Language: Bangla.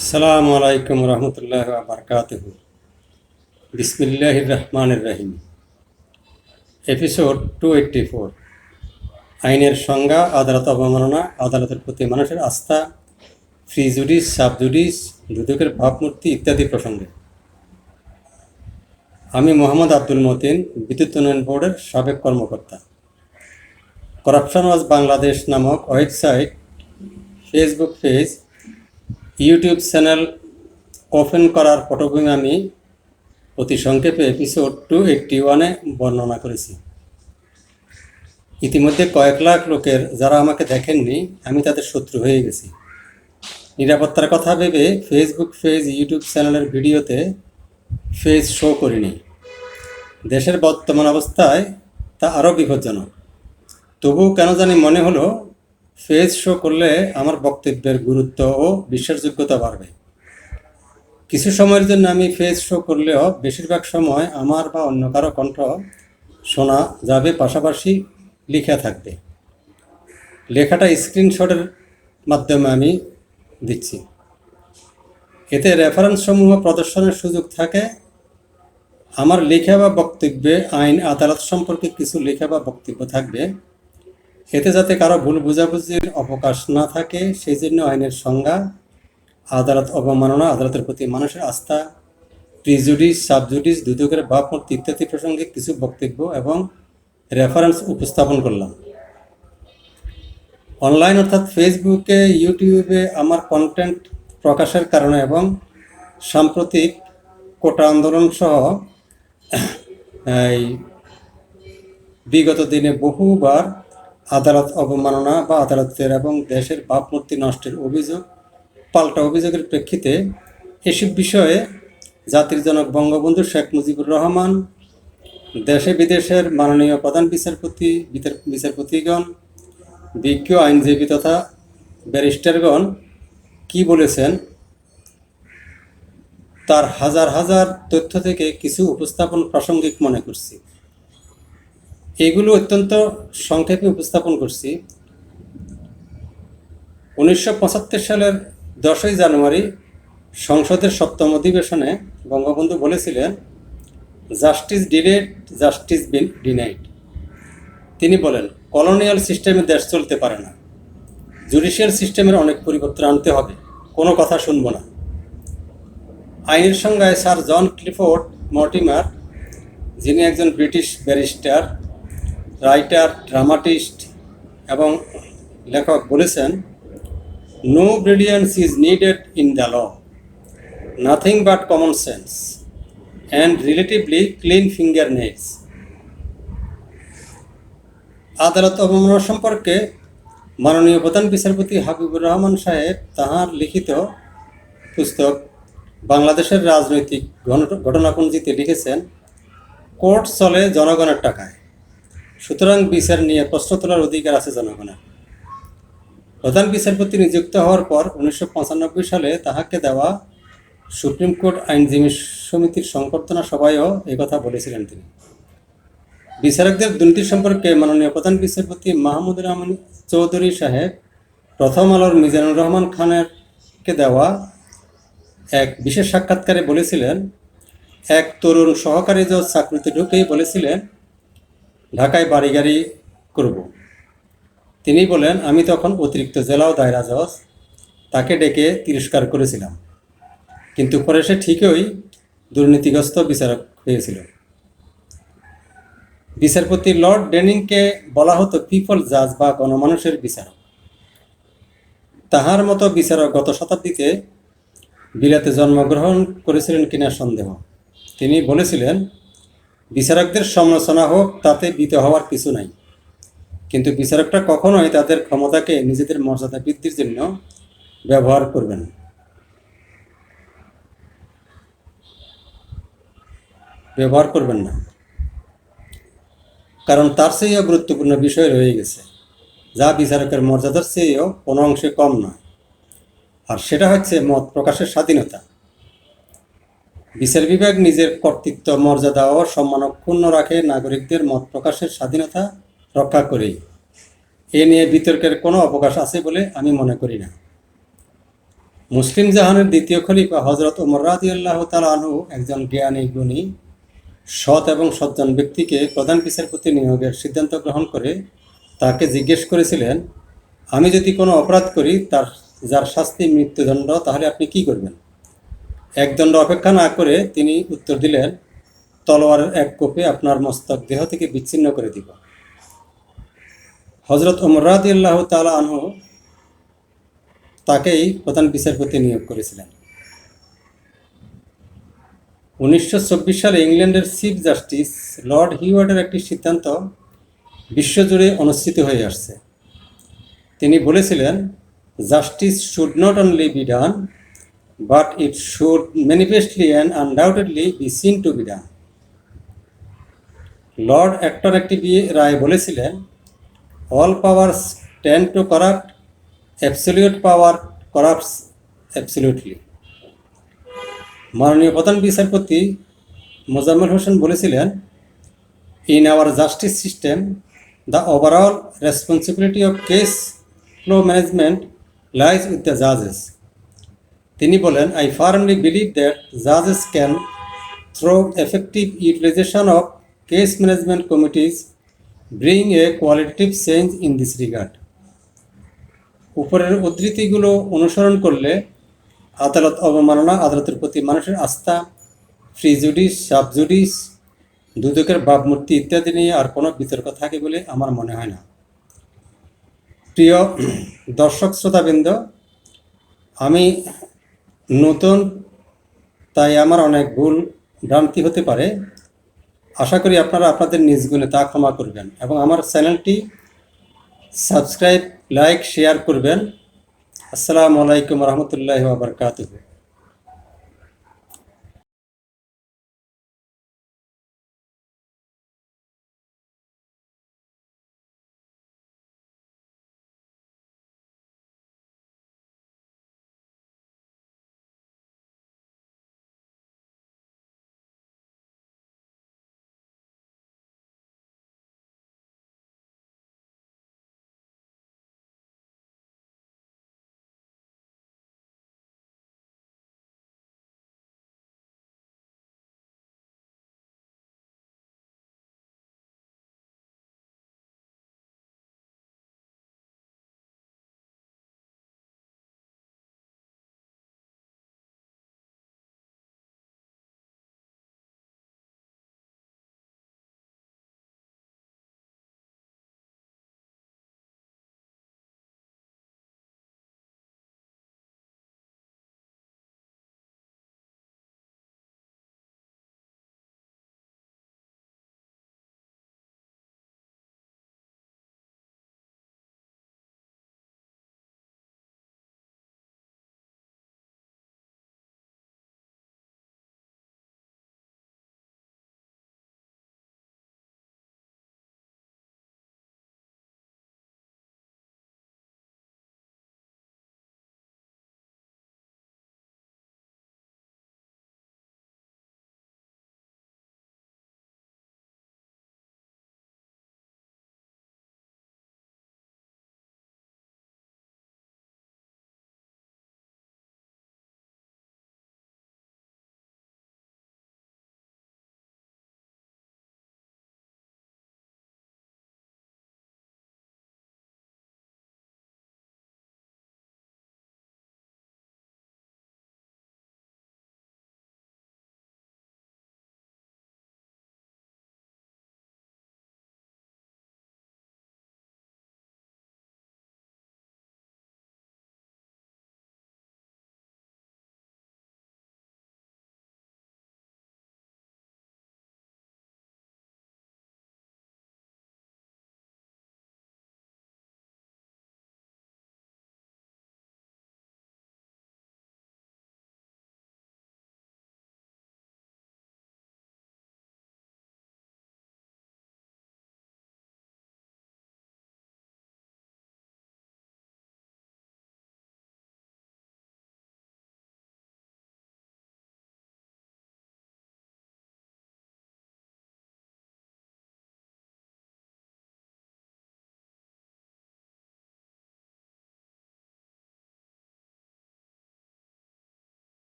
আসসালামু আলাইকুম রহমতুল্লাহ বারকাত বিসমিল্লাহ রহমান রহিম এপিসোড টু এইট্টি ফোর আইনের সংজ্ঞা, আদালত অবমাননা, আদালতের প্রতি মানুষের আস্থা ফ্রি জুডিস সাব জুডিস দুদকের ভাবমূর্তি ইত্যাদি প্রসঙ্গে। আমি মোহাম্মদ আব্দুল মতিন, বিদ্যুৎ উন্নয়ন বোর্ডের সাবেক কর্মকর্তা। করাপশন ওয়াজ বাংলাদেশ নামক website Facebook page YouTube channel open করার পটভূমি আমি অতি সংক্ষেপে এপিসোড টু এইটটি ওয়ানে বর্ণনা করেছি। ইতিমধ্যে কয়েক লাখ লোকের যারা আমাকে দেখেননি, আমি তাদের শত্রু হয়ে গেছি। নিরাপত্তার কথা ভেবে ফেসবুক পেজ ইউটিউব চ্যানেলের ভিডিওতে ফেজ শো করিনি। দেশের বর্তমান অবস্থায় তা আরও বিপজ্জনক। তবুও কেন জানি মনে হলো ফেজ শো করলে আমার বক্তব্যের গুরুত্ব ও বিশ্বাসযোগ্যতা বাড়বে। কিছু সময়ের জন্য আমি ফেজ শো করলেও বেশিরভাগ সময় আমার বা অন্য কারও কণ্ঠ শোনা যাবে পাশাপাশি লেখা থাকবে। লেখাটা স্ক্রিনশটের মাধ্যমে আমি দিচ্ছি। এতে রেফারেন্স সমূহ প্রদর্শনের সুযোগ থাকে। আমার লেখা বা বক্তব্যে আইন, আদালত সম্পর্কে কিছু লেখা বা বক্তব্য থাকবে। এতে যাতে কারও ভুল বোঝাবুঝির অবকাশ না থাকে সেই জন্য আইনের সংজ্ঞা, আদালত অবমাননা, আদালতের প্রতি মানুষের আস্থা, প্রিজুডিস, সাবজুডিস, দুদকের ভাবমূর্তি ইত্যাদি প্রসঙ্গে কিছু বক্তব্য এবং রেফারেন্স উপস্থাপন করলাম। অনলাইন অর্থাৎ ফেসবুকে, ইউটিউবে আমার কন্টেন্ট প্রকাশের কারণে এবং সাম্প্রতিক কোটা আন্দোলন সহ বিগত দিনে বহুবার আদালত অবমাননা বা আদালতের এবং দেশের ভাবমূর্তি নষ্টের অভিযোগ, পাল্টা অভিযোগের প্রেক্ষিতে এসব বিষয়ে জাতির জনক বঙ্গবন্ধু শেখ মুজিবুর রহমান, দেশে বিদেশের মাননীয় প্রধান বিচারপতি, বিচার- বিচারপতিগণ, বিজ্ঞ আইনজীবী তথা ব্যারিস্টারগণ কি বলেছেন, তার হাজার হাজার তথ্য থেকে কিছু উপস্থাপন প্রাসঙ্গিক মনে করছি। এগুলো অত্যন্ত সংক্ষেপে উপস্থাপন করছি। উনিশশো পঁচাত্তর সালের দশই জানুয়ারি সংসদের সপ্তম অধিবেশনে বঙ্গবন্ধু বলেছিলেন justice delayed justice been denied তিনি বলেন কলোনিয়াল সিস্টেমে দেশ চলতে পারে না। জুডিশিয়াল সিস্টেমের অনেক পরিবর্তন আনতে হবে। কোনো কথা শুনব না। আইনের সংজ্ঞায় স্যার জন ক্লিফোর্ড মর্টিমার, যিনি একজন ব্রিটিশ ব্যারিস্টার রাইটার, ড্রামাটিস্ট এবং লেখক বলেছেন no brilliance is needed in the law nothing but common sense and relatively clean finger nails আদালত অবমাননা সম্পর্কে মাননীয় প্রধান বিচারপতি হাবিবুর রহমান সাহেব তাহার লিখিত পুস্তক বাংলাদেশের রাজনৈতিক ঘটনাপঞ্জিতে লিখেছেন, কোর্ট চলে জনগণের টাকায়। সুতরাং বিচার নিয়ে প্রশ্ন তোলার অধিকার আছে জনগণের। প্রধান বিচারপতি নিযুক্ত হওয়ার পর উনিশশো পঁচানব্বই সালে তাহাকে দেওয়া সুপ্রিম কোর্ট আইনজীবী সমিতির সংবর্ধনা সভায়ও কথা বলেছিলেন তিনি। বিচারকদের দুর্নীতি সম্পর্কে মাননীয় প্রধান বিচারপতি মাহমুদুর রহমান চৌধুরী সাহেব প্রথম আলোর মিজানুর রহমান খানেরকে দেওয়া এক বিশেষ সাক্ষাৎকারে বলেছিলেন, এক তরুণ সহকারী জজ চাকরিতে ঢুকেই বলেছিলেন ঢাকায় বাড়ি গাড়ি করব। তিনি বলেন, আমি তখন অতিরিক্ত জেলা ও দায়রা জজ, তাকে ডেকে তিরস্কার করেছিলাম। কিন্তু পরে সে ঠিকই দুর্নীতিগ্রস্ত বিচারক হয়েছিল। বিচারপতি লর্ড ডেনিংকে বলা হতো পিপল জাজ বা গণমানুষের বিচারক। তাহার মতো বিচারক গত শতাব্দীতে বিলাতে জন্মগ্রহণ করেছিলেন কিনা সন্দেহ। তিনি বলেছিলেন বিচারকদের সমালোচনা হোক, তাতে বিত হওয়ার কিছু নাই। কিন্তু বিচারকরা কখনোই তাদের ক্ষমতাকে নিজেদের মর্যাদা বৃদ্ধির জন্য ব্যবহার করবেন ব্যবহার করবেন না। কারণ তার চেয়েও গুরুত্বপূর্ণ বিষয় রয়ে গেছে, যা বিচারকের মর্যাদার চেয়েও কোনো অংশে কম নয়। আর সেটা হচ্ছে মত প্রকাশের স্বাধীনতা। বিচার বিভাগ নিজের কর্তৃত্ব, মর্যাদা ও সম্মান অক্ষুণ্ণ রাখে, নাগরিকদের মত প্রকাশের স্বাধীনতা রক্ষা করেই। এ নিয়ে বিতর্কের কোনো অবকাশ আছে বলে আমি মনে করি না। মুসলিম জাহানের দ্বিতীয় খলিফা হজরত ওমর রাদিয়াল্লাহ তাআলা আনহু একজন জ্ঞানী, গুণী, সৎ এবং সজ্জন ব্যক্তিকে প্রধান বিচারপতি নিয়োগের সিদ্ধান্ত গ্রহণ করে তাকে জিজ্ঞেস করেছিলেন, আমি যদি কোনো অপরাধ করি, তার, যার শাস্তি মৃত্যুদণ্ড, তাহলে আপনি কি করবেন? এক দণ্ড অপেক্ষা না করে তিনি উত্তর দিলেন, তলোয়ারের এক কোপে আপনার মস্তক দেহ থেকে বিচ্ছিন্ন করে দিব। হজরত ওমর রাদিয়াল্লাহ তাআলা আনহু তাকেই প্রধান বিচারপতি নিয়োগ করেছিলেন। উনিশশো চব্বিশ সালে ইংল্যান্ডের চিফ জাস্টিস লর্ড হিওয়ার্ডের একটি সিদ্ধান্ত বিশ্বজুড়ে অনুষ্ঠিত হয়ে আসছে। তিনি বলেছিলেন, justice should not only be done but it should manifestly and undoubtedly be seen to be done lord Acton একটি বিয়ে রায় বলেছিলেন all powers tend to corrupt absolute power corrupts absolutely মাননীয় প্রধান বিচারপতি মোজাম্মেল হোসেন বলেছিলেন in our justice system the overall responsibility of case flow management lies with the জাজেস তিনি বলেন I firmly believe that জাজেস can through effective utilisation of case management committees bring a qualitative change in this regard উপরের উদ্ধৃতিগুলো অনুসরণ করলে আদালত অবমাননা আদালতের প্রতি মানুষের আস্থা ফ্রি জুডিস সাব জুডিস দুদকের ভাবমূর্তি ইত্যাদি নিয়ে আর কোনো বিতর্ক থাকে বলে আমার মনে হয় না। প্রিয় দর্শক শ্রোতাবৃন্দ, আমি নতুন, তাই আমার অনেক ভুল ভ্রান্তি হতে পারে। আশা করি আপনারা আপনাদের নিজ গুণে তা ক্ষমা করবেন এবং আমার চ্যানেলটি সাবস্ক্রাইব, লাইক, শেয়ার করবেন। আসসালামু আলাইকুম রহমতুল্লাহ বারকাতুহ।